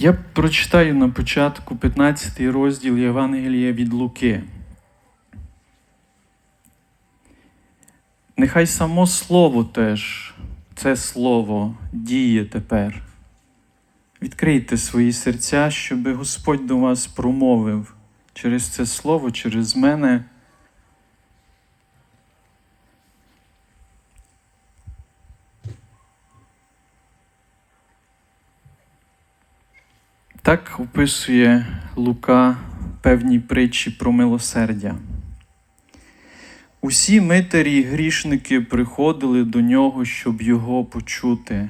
Я прочитаю на початку 15 розділ Євангелія від Луки. Нехай само слово теж, це слово діє тепер. Відкрийте свої серця, щоб Господь до вас промовив через це слово, через мене. Так описує Лука певні притчі про милосердя. Усі митарі й грішники приходили до нього, щоб його почути.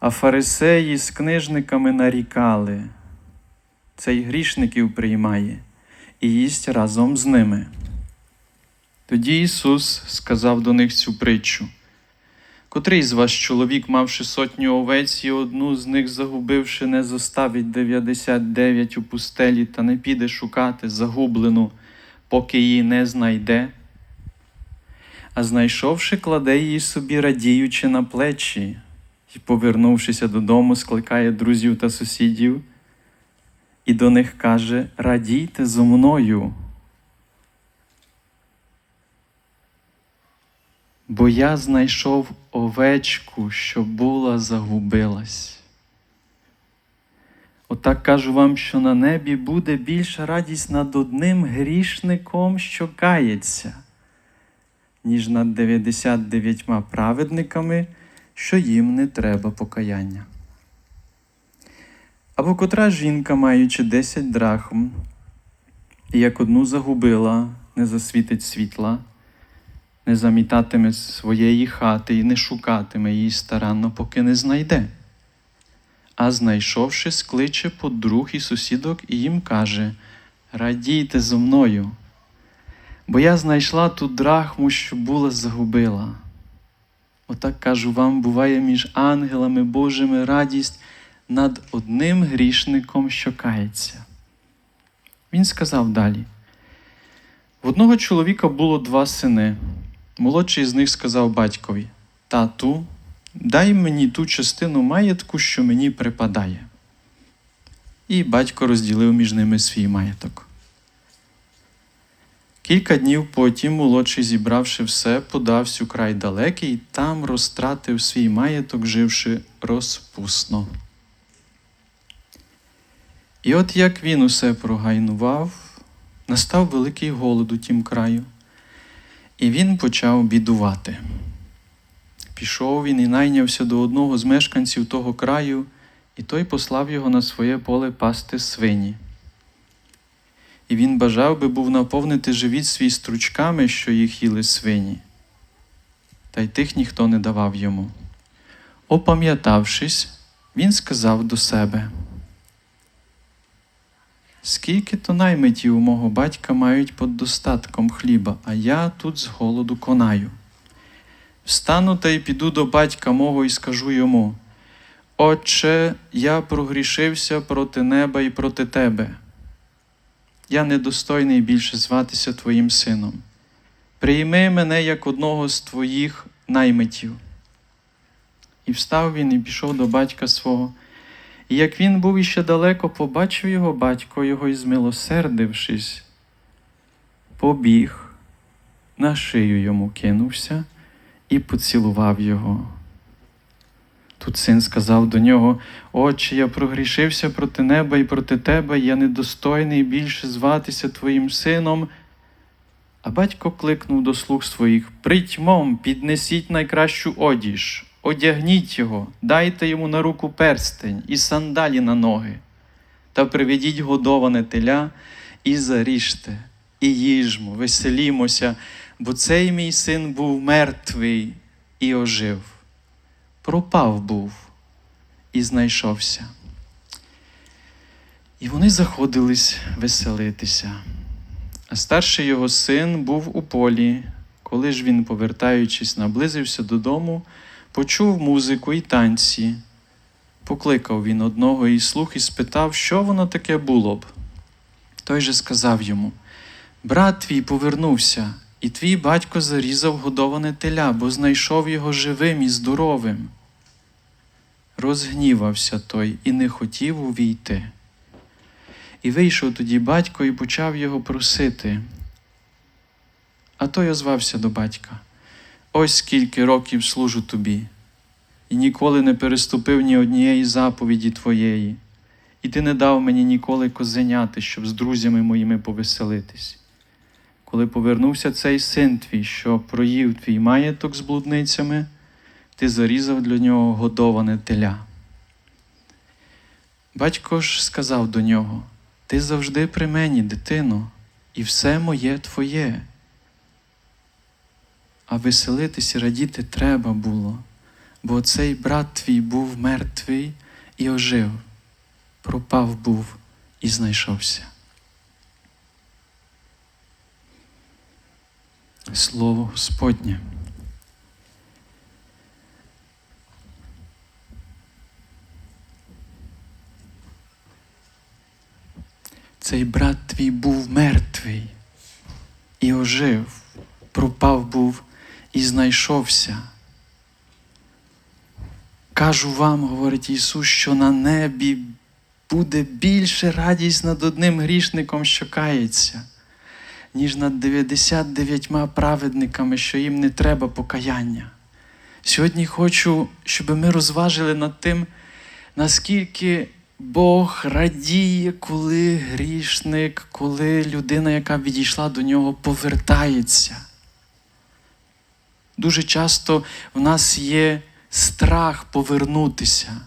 А фарисеї з книжниками нарікали. Цей грішників приймає і їсть разом з ними. Тоді Ісус сказав до них цю притчу. Котрий з вас чоловік, мавши сотню овець і одну з них загубивши, не зоставить 99 у пустелі та не піде шукати загублену, поки її не знайде, а знайшовши, кладе її собі, радіючи на плечі, і, повернувшися додому, скликає друзів та сусідів, і до них каже: Радійте зо мною. Бо я знайшов овечку, що була загубилась. Отак кажу вам, що на небі буде більша радість над одним грішником, що кається, ніж над 99 праведниками, що їм не треба покаяння. Або котра жінка, маючи 10 драхм, і як одну загубила, не засвітить світла не замітатиме своєї хати і не шукатиме її старанно, поки не знайде. А знайшовши, скличе подруг і сусідок і їм каже: Радійте зо мною, бо я знайшла ту драхму, що була загубила. Отак кажу вам, буває між ангелами Божими радість над одним грішником, що кається. Він сказав далі: в одного чоловіка було два сини. Молодший з них сказав батькові: Тату, дай мені ту частину маєтку, що мені припадає. І батько розділив між ними свій маєток. Кілька днів потім молодший, зібравши все, подався у край далекий там розтратив свій маєток, живши розпусно. І от як він усе прогайнував, настав великий голод у тім краю. І він почав бідувати. Пішов він і найнявся до одного з мешканців того краю, і той послав його на своє поле пасти свині. І він бажав би був наповнити живіт свій стручками, що їх їли свині. Та й тих ніхто не давав йому. Опам'ятавшись, він сказав до себе. Скільки то наймитів мого батька мають під достатком хліба, а я тут з голоду конаю. Встану та й піду до батька мого і скажу йому: Отче, я прогрішився проти неба і проти тебе. Я недостойний більше зватися Твоїм сином. Прийми мене як одного з твоїх наймитів. І встав він і пішов до батька свого. І як він був іще далеко, побачив його батько його і, змилосердившись, побіг, на шию йому кинувся і поцілував його. Тут син сказав до нього: Отче, я прогрішився проти неба і проти тебе, я недостойний більше зватися твоїм сином. А батько кликнув до слуг своїх: Притьмом піднесіть найкращу одіж одягніть його, дайте йому на руку перстень і сандалі на ноги, та приведіть годоване теля і заріжте, і їжмо, веселімося, бо цей мій син був мертвий і ожив, пропав був і знайшовся. І вони заходились веселитися. А старший його син був у полі, коли ж він, повертаючись, наблизився додому почув музику і танці. Покликав він одного із слух і спитав, що воно таке було б. Той же сказав йому: Брат твій повернувся, і твій батько зарізав годоване теля, бо знайшов його живим і здоровим. розгнівався той і не хотів увійти. І вийшов тоді батько і почав його просити. А той озвався до батька: Ось скільки років служу тобі, і ніколи не переступив ні однієї заповіді твоєї, і ти не дав мені ніколи козеняти, щоб з друзями моїми повеселитись. Коли повернувся цей син твій, що проїв твій маєток з блудницями, ти зарізав для нього годоване теля. Батько ж сказав до нього: Ти завжди при мені, дитино, і все моє твоє. А веселитись і радіти треба було, бо цей брат твій був мертвий і ожив, пропав був і знайшовся. Слово Господнє. Цей брат твій був мертвий і ожив, пропав був і знайшовся. Кажу вам, говорить Ісус, що на небі буде більше радість над одним грішником, що кається, ніж над 99 праведниками, що їм не треба покаяння. Сьогодні хочу, щоб ми розважили над тим, наскільки Бог радіє, коли грішник, коли людина, яка відійшла до нього, повертається. Дуже часто в нас є страх повернутися.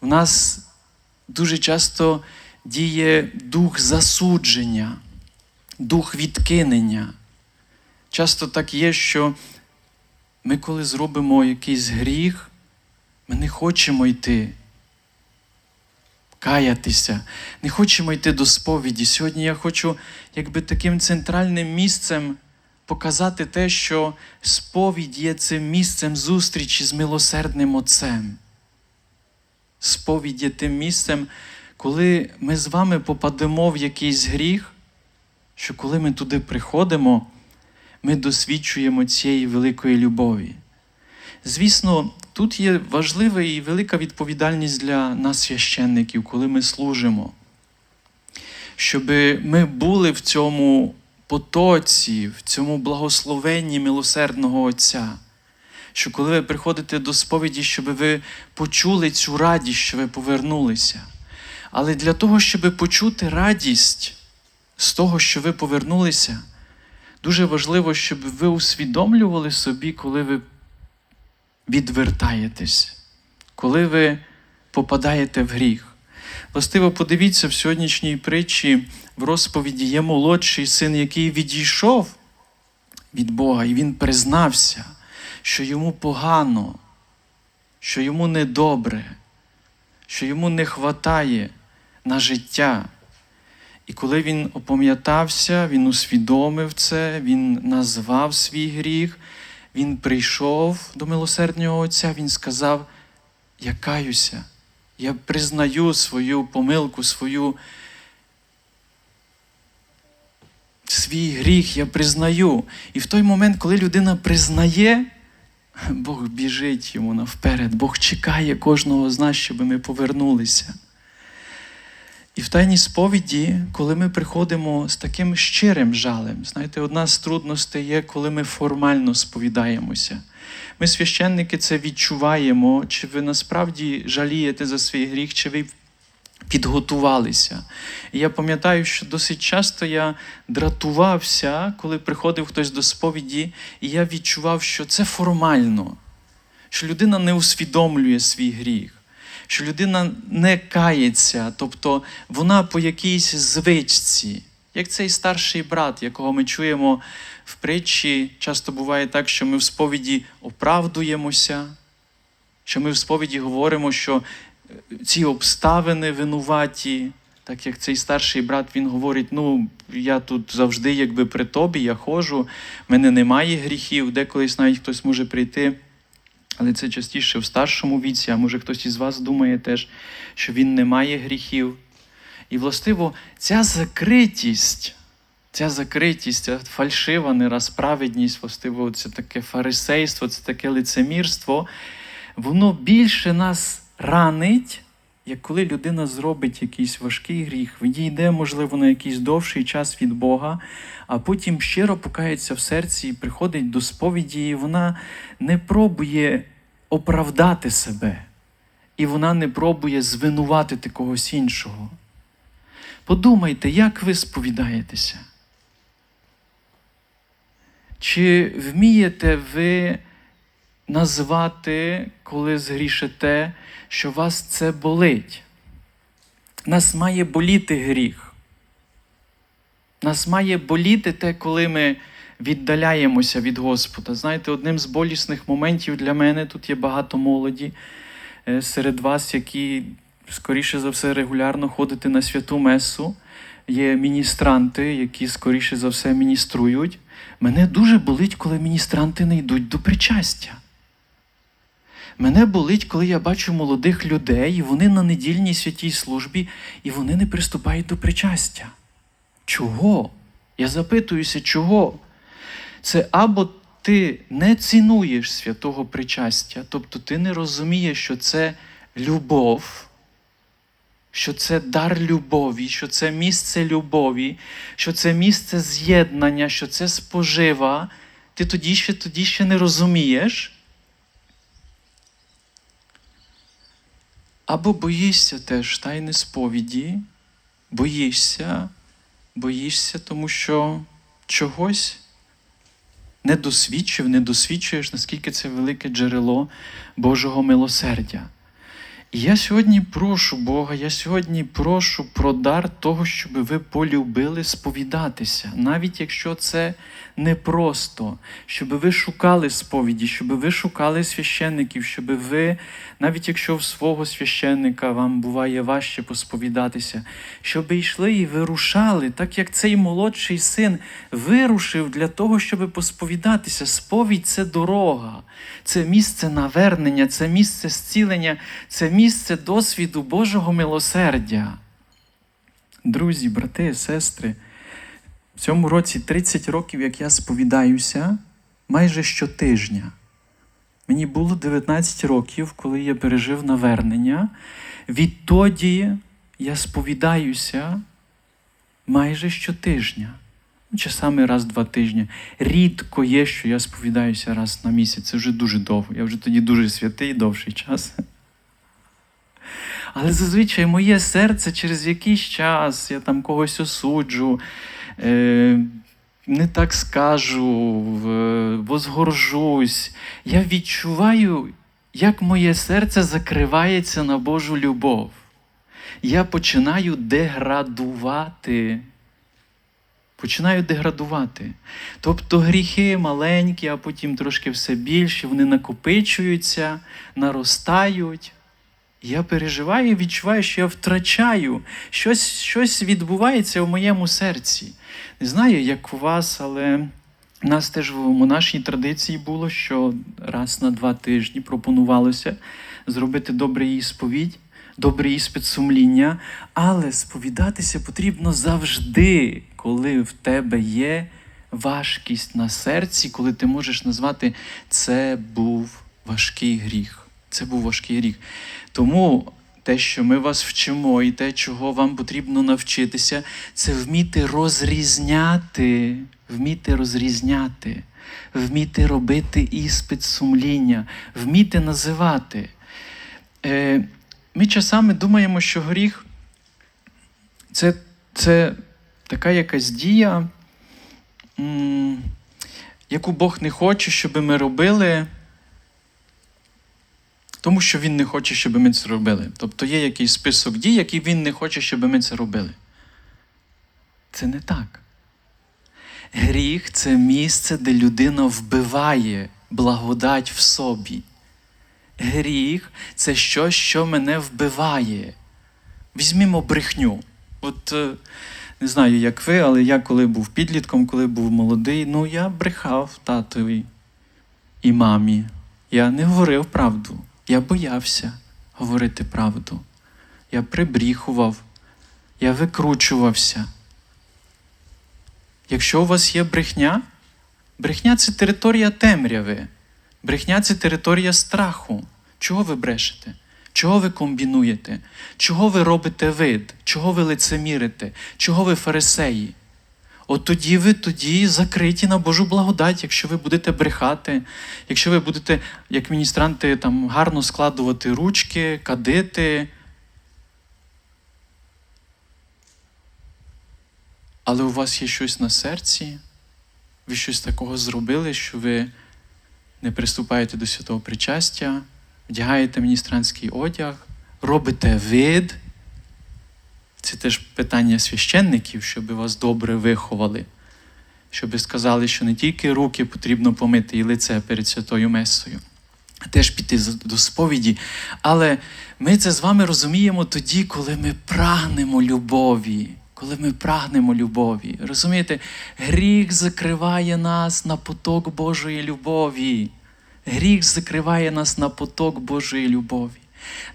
В нас дуже часто діє дух засудження, дух відкинення. Часто так є, що ми, коли зробимо якийсь гріх, ми не хочемо йти, каятися, не хочемо йти до сповіді. Сьогодні я хочу, якби таким центральним місцем показати те, що сповідь є цим місцем зустрічі з милосердним Отцем. Сповідь є тим місцем, коли ми з вами попадемо в якийсь гріх, що коли ми туди приходимо, ми досвідчуємо цієї великої любові. Звісно, тут є важлива і велика відповідальність для нас, священників, коли ми служимо, щоб ми були в цьому потоці, в цьому благословенні милосердного Отця. Що коли ви приходите до сповіді, щоб ви почули цю радість, що ви повернулися. Але для того, щоб почути радість з того, що ви повернулися, дуже важливо, щоб ви усвідомлювали собі, коли ви відвертаєтесь, коли ви попадаєте в гріх. Властиво, подивіться в сьогоднішній притчі в розповіді є молодший син, який відійшов від Бога, і він признався, що йому погано, що йому недобре, що йому не хватає на життя. І коли він опам'ятався, він усвідомив це, він назвав свій гріх, він прийшов до милосердного Отця, він сказав: Я каюся, я признаю свою помилку, свою, свій гріх, я признаю. І в той момент, коли людина признає, Бог біжить йому навперед, Бог чекає кожного з нас, щоб ми повернулися. І в тайній сповіді, коли ми приходимо з таким щирим жалем, знаєте, одна з трудностей є, коли ми формально сповідаємося. Ми, священники, це відчуваємо, чи ви насправді жалієте за свій гріх, чи ви підготувалися. І я пам'ятаю, що досить часто я дратувався, коли приходив хтось до сповіді, і я відчував, що це формально, що людина не усвідомлює свій гріх що людина не кається, тобто вона по якійсь звичці, як цей старший брат, якого ми чуємо в притчі, часто буває так, що ми в сповіді оправдуємося, що ми в сповіді говоримо, що ці обставини винуваті. Так як цей старший брат він говорить: ну, я тут завжди, якби при тобі, я ходжу, в мене немає гріхів, деколись навіть хтось може прийти але це частіше в старшому віці, а може хтось із вас думає теж, що він не має гріхів. І, властиво, ця закритість, ця закритість, ця фальшива нерозправедність, властиво, це таке фарисейство, це таке лицемірство, воно більше нас ранить, як коли людина зробить якийсь важкий гріх, відійде, можливо, на якийсь довший час від Бога, а потім щиро покається в серці і приходить до сповіді, і вона не пробує оправдати себе, і вона не пробує звинуватити когось іншого. Подумайте, як ви сповідаєтеся? Чи вмієте ви назвати, коли згрішите, що вас це болить? Нас має боліти гріх. Нас має боліти те, коли ми віддаляємося від Господа. Знаєте, одним з болісних моментів для мене тут є багато молоді е, серед вас, які, скоріше за все, регулярно ходите на святу месу. Є міністранти, які, скоріше за все, мініструють. Мене дуже болить, коли міністранти не йдуть до причастя. Мене болить, коли я бачу молодих людей, і вони на недільній святій службі, і вони не приступають до причастя. Чого? Я запитуюся, чого? Це або ти не цінуєш святого причастя, тобто ти не розумієш, що це любов, що це дар любові, що це місце любові, що це місце з'єднання, що це спожива. Ти тоді ще, тоді ще не розумієш. Або боїшся теж тайни сповіді, боїшся, боїшся, тому що чогось не досвідчив, не досвідчуєш, наскільки це велике джерело Божого милосердя. Я сьогодні прошу Бога, я сьогодні прошу про дар того, щоб ви полюбили сповідатися, навіть якщо це непросто, щоб ви шукали сповіді, щоб ви шукали священників, щоб ви, навіть якщо в свого священника вам буває важче посповідатися, щоб йшли і вирушали, так як цей молодший син вирушив для того, щоб посповідатися. Сповідь це дорога, це місце навернення, це місце зцілення, це місце досвіду Божого милосердя. Друзі, брати, сестри. В цьому році 30 років, як я сповідаюся, майже щотижня. Мені було 19 років, коли я пережив навернення. Відтоді я сповідаюся майже щотижня. Ну, Часами раз два тижні. Рідко є, що я сповідаюся раз на місяць. Це вже дуже довго. Я вже тоді дуже святий довший час. Але зазвичай моє серце через якийсь час я там когось осуджу, е, не так скажу, возгоржусь. Я відчуваю, як моє серце закривається на Божу любов. Я починаю деградувати. Починаю деградувати. Тобто гріхи маленькі, а потім трошки все більше, вони накопичуються, наростають. Я переживаю і відчуваю, що я втрачаю. Щось, щось відбувається в моєму серці. Не знаю, як у вас, але в нас теж в монашій традиції було, що раз на два тижні пропонувалося зробити добрий ісповідь, добрий іспит сумління, але сповідатися потрібно завжди, коли в тебе є важкість на серці, коли ти можеш назвати це був важкий гріх. Це був важкий гріх. Тому те, що ми вас вчимо, і те, чого вам потрібно навчитися, це вміти розрізняти, вміти розрізняти, вміти робити іспит сумління, вміти називати. Е, Ми часами думаємо, що гріх це, це така якась дія, яку Бог не хоче, щоб ми робили. Тому що він не хоче, щоб ми це робили. Тобто є якийсь список дій, які він не хоче, щоб ми це робили. Це не так. Гріх це місце, де людина вбиває благодать в собі. Гріх це щось, що мене вбиває. Візьмімо брехню. От е, не знаю, як ви, але я коли був підлітком, коли був молодий, ну я брехав татові і мамі. Я не говорив правду. Я боявся говорити правду. Я прибріхував, я викручувався. Якщо у вас є брехня, брехня це територія темряви, брехня це територія страху. Чого ви брешете? Чого ви комбінуєте? Чого ви робите вид? Чого ви лицемірите? Чого ви фарисеї? От тоді ви тоді закриті на Божу благодать, якщо ви будете брехати, якщо ви будете, як міністранти, там гарно складувати ручки, кадити. Але у вас є щось на серці, ви щось такого зробили, що ви не приступаєте до святого причастя, вдягаєте міністранський одяг, робите вид. Це теж питання священників, щоб вас добре виховали, щоб сказали, що не тільки руки потрібно помити і лице перед святою Месою, а теж піти до сповіді. Але ми це з вами розуміємо тоді, коли ми прагнемо любові. Коли ми прагнемо любові. Розумієте, гріх закриває нас на поток Божої любові. Гріх закриває нас на поток Божої любові,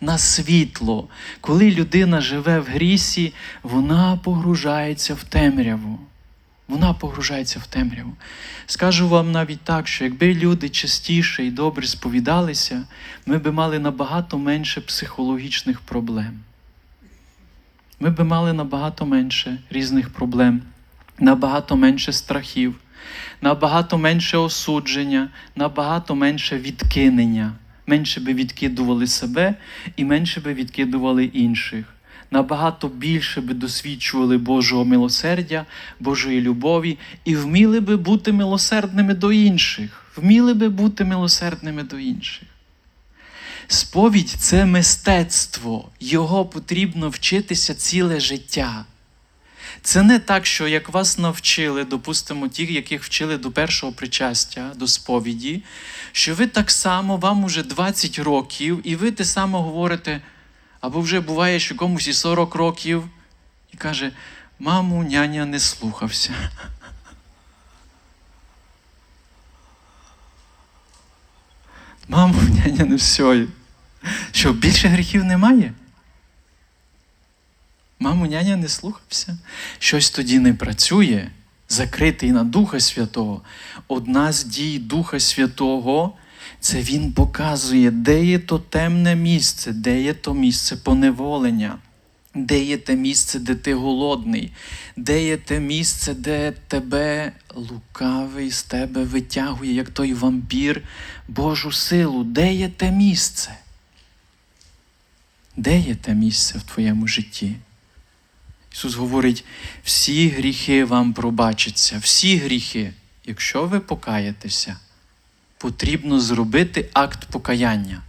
на світло. Коли людина живе в грісі, вона погружається в темряву. Вона погружається в темряву. Скажу вам навіть так, що якби люди частіше і добре сповідалися, ми би мали набагато менше психологічних проблем. Ми би мали набагато менше різних проблем, набагато менше страхів, набагато менше осудження, набагато менше відкинення. Менше би відкидували себе і менше би відкидували інших. Набагато більше би досвідчували Божого милосердя, Божої любові і вміли би бути милосердними до інших. Вміли би бути милосердними до інших. Сповідь це мистецтво, його потрібно вчитися ціле життя. Це не так, що як вас навчили, допустимо, ті, яких вчили до першого причастя, до сповіді, що ви так само, вам уже 20 років, і ви те саме говорите, або вже буває, що комусь і 40 років, і каже: маму, няня не слухався. Маму, няня не все. Що, більше гріхів немає? Маму, няня не слухався. Щось тоді не працює, закритий на Духа Святого. Одна з дій Духа Святого це Він показує, де є то темне місце, де є то місце поневолення, де є те місце, де ти голодний, де є те місце, де тебе лукавий з тебе витягує, як той вампір, Божу силу, де є те місце? Де є те місце в твоєму житті? Ісус говорить: всі гріхи вам пробачаться, всі гріхи. Якщо ви покаєтеся, потрібно зробити акт покаяння.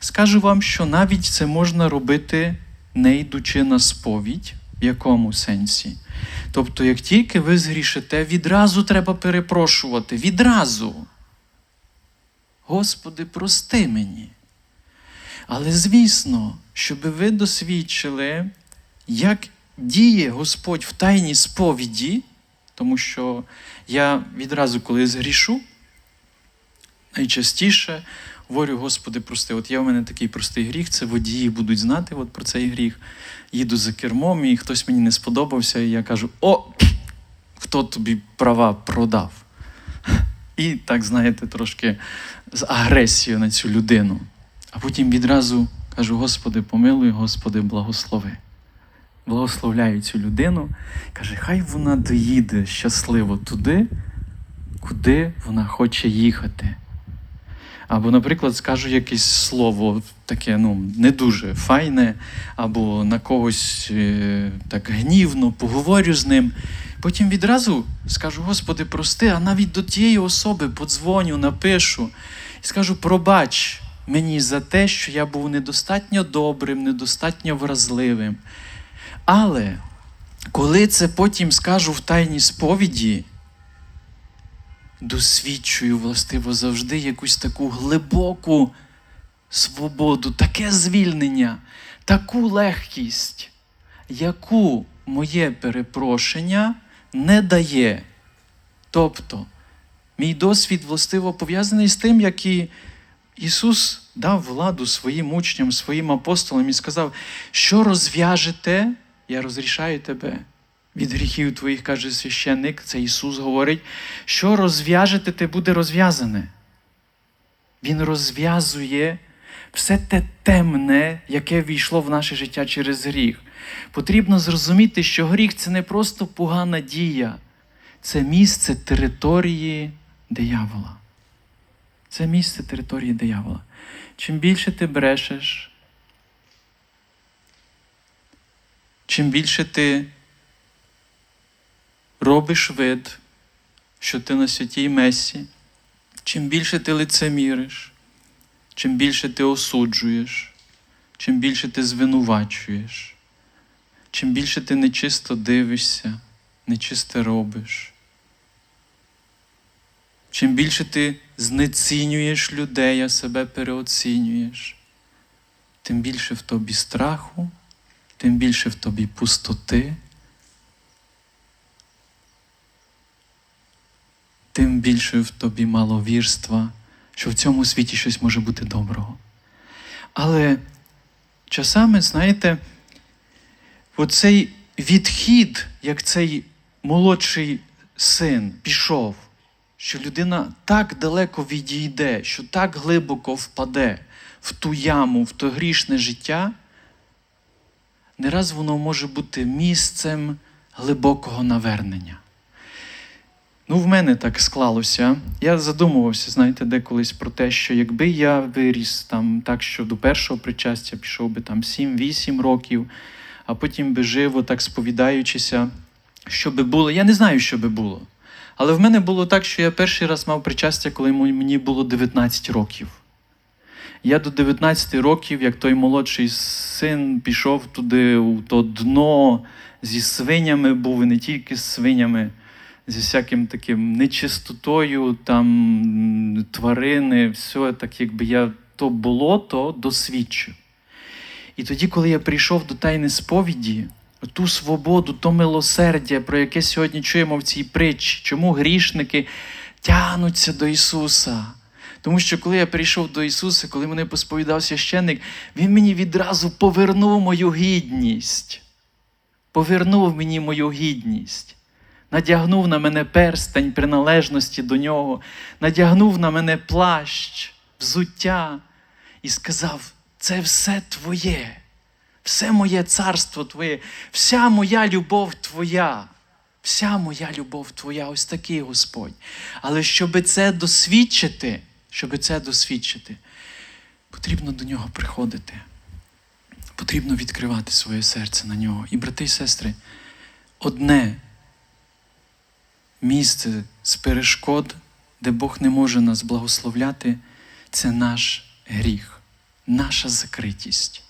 Скажу вам, що навіть це можна робити, не йдучи на сповідь, в якому сенсі. Тобто, як тільки ви згрішите, відразу треба перепрошувати. Відразу. Господи, прости мені. Але звісно, щоб ви досвідчили, як діє Господь в тайній сповіді, тому що я відразу, коли згрішу, найчастіше говорю, Господи, прости, от є в мене такий простий гріх, це водії будуть знати от про цей гріх. Їду за кермом, і хтось мені не сподобався, і я кажу: О, хто тобі права продав? І так, знаєте, трошки з агресією на цю людину. А потім відразу кажу: Господи, помилуй, Господи, благослови. Благословляю цю людину, каже, хай вона доїде щасливо туди, куди вона хоче їхати. Або, наприклад, скажу якесь слово таке, ну, не дуже файне, або на когось е, так гнівно поговорю з ним. Потім відразу скажу, Господи, прости, а навіть до тієї особи подзвоню, напишу і скажу, пробач мені за те, що я був недостатньо добрим, недостатньо вразливим. Але коли це потім скажу в тайній сповіді, досвідчую властиво завжди якусь таку глибоку свободу, таке звільнення, таку легкість, яку моє перепрошення не дає. Тобто, мій досвід властиво пов'язаний з тим, як і Ісус дав владу своїм учням, своїм апостолам і сказав, що розв'яжете, я розрішаю тебе. Від гріхів твоїх, каже священник, це Ісус говорить, що розв'яжете, те буде розв'язане. Він розв'язує все те темне, яке війшло в наше життя через гріх. Потрібно зрозуміти, що гріх це не просто погана дія, це місце території диявола. Це місце території диявола. Чим більше ти брешеш, чим більше ти робиш вид, що ти на святій месі, чим більше ти лицеміриш, чим більше ти осуджуєш, чим більше ти звинувачуєш, чим більше ти нечисто дивишся, нечисте робиш, чим більше ти знецінюєш людей, а себе переоцінюєш, тим більше в тобі страху, тим більше в тобі пустоти. тим більше в тобі маловірства, що в цьому світі щось може бути доброго. Але часами, знаєте, оцей відхід, як цей молодший син пішов, що людина так далеко відійде, що так глибоко впаде в ту яму, в то грішне життя, не раз воно може бути місцем глибокого навернення. Ну, в мене так склалося. Я задумувався, знаєте, деколись про те, що якби я виріс там так, що до першого причастя пішов би там 7-8 років, а потім би жив, так сповідаючися, що би було. Я не знаю, що би було. Але в мене було так, що я перший раз мав причастя, коли мені було 19 років. Я до 19 років, як той молодший син, пішов туди, у то дно зі свинями був, і не тільки з свинями зі всяким таким нечистотою, там тварини, все так, якби я то було, то досвідчив. І тоді, коли я прийшов до тайни сповіді, ту свободу, то милосердя, про яке сьогодні чуємо в цій притчі, чому грішники тягнуться до Ісуса. Тому що коли я прийшов до Ісуса, коли мене посповідав священник, Він мені відразу повернув мою гідність. Повернув мені мою гідність надягнув на мене перстень приналежності до нього, надягнув на мене плащ, взуття і сказав: це все твоє, все моє царство Твоє, вся моя любов Твоя. Вся моя любов Твоя, ось такий Господь. Але щоб це досвідчити, щоб це досвідчити, потрібно до нього приходити. Потрібно відкривати своє серце на нього. І, брати і сестри, одне місце з перешкод, де Бог не може нас благословляти, це наш гріх, наша закритість.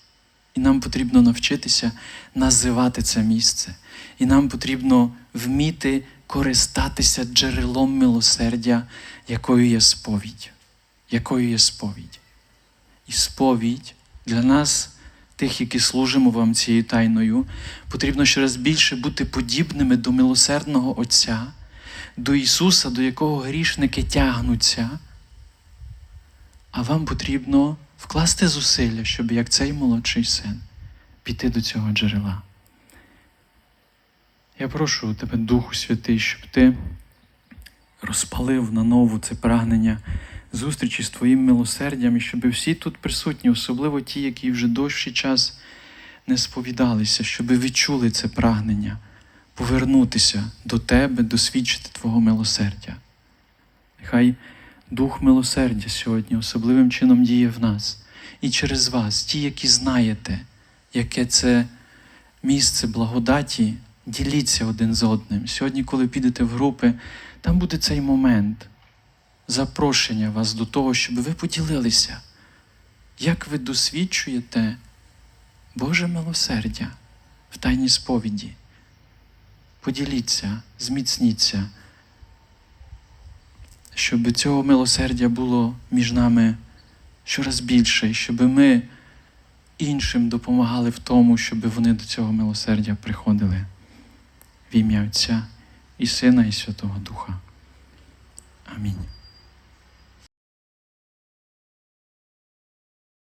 І нам потрібно навчитися називати це місце. І нам потрібно вміти користатися джерелом милосердя, якою є сповідь. Якою є сповідь. І сповідь для нас, тих, які служимо вам цією тайною, потрібно щораз більше бути подібними до милосердного Отця до Ісуса, до якого грішники тягнуться, а вам потрібно вкласти зусилля, щоб як цей молодший син піти до цього джерела. Я прошу тебе, Духу Святий, щоб ти розпалив наново це прагнення зустрічі з Твоїм милосердям, і щоб всі тут присутні, особливо ті, які вже довший час не сповідалися, щоб відчули це прагнення повернутися до Тебе, досвідчити Твого милосердя. Нехай Дух милосердя сьогодні особливим чином діє в нас і через вас, ті, які знаєте, яке це місце благодаті, діліться один з одним. Сьогодні, коли підете в групи, там буде цей момент запрошення вас до того, щоб ви поділилися, як ви досвідчуєте Боже милосердя в тайній сповіді поділіться, зміцніться, щоб цього милосердя було між нами щораз більше, щоб ми іншим допомагали в тому, щоб вони до цього милосердя приходили в ім'я Отця і Сина, і Святого Духа. Амінь.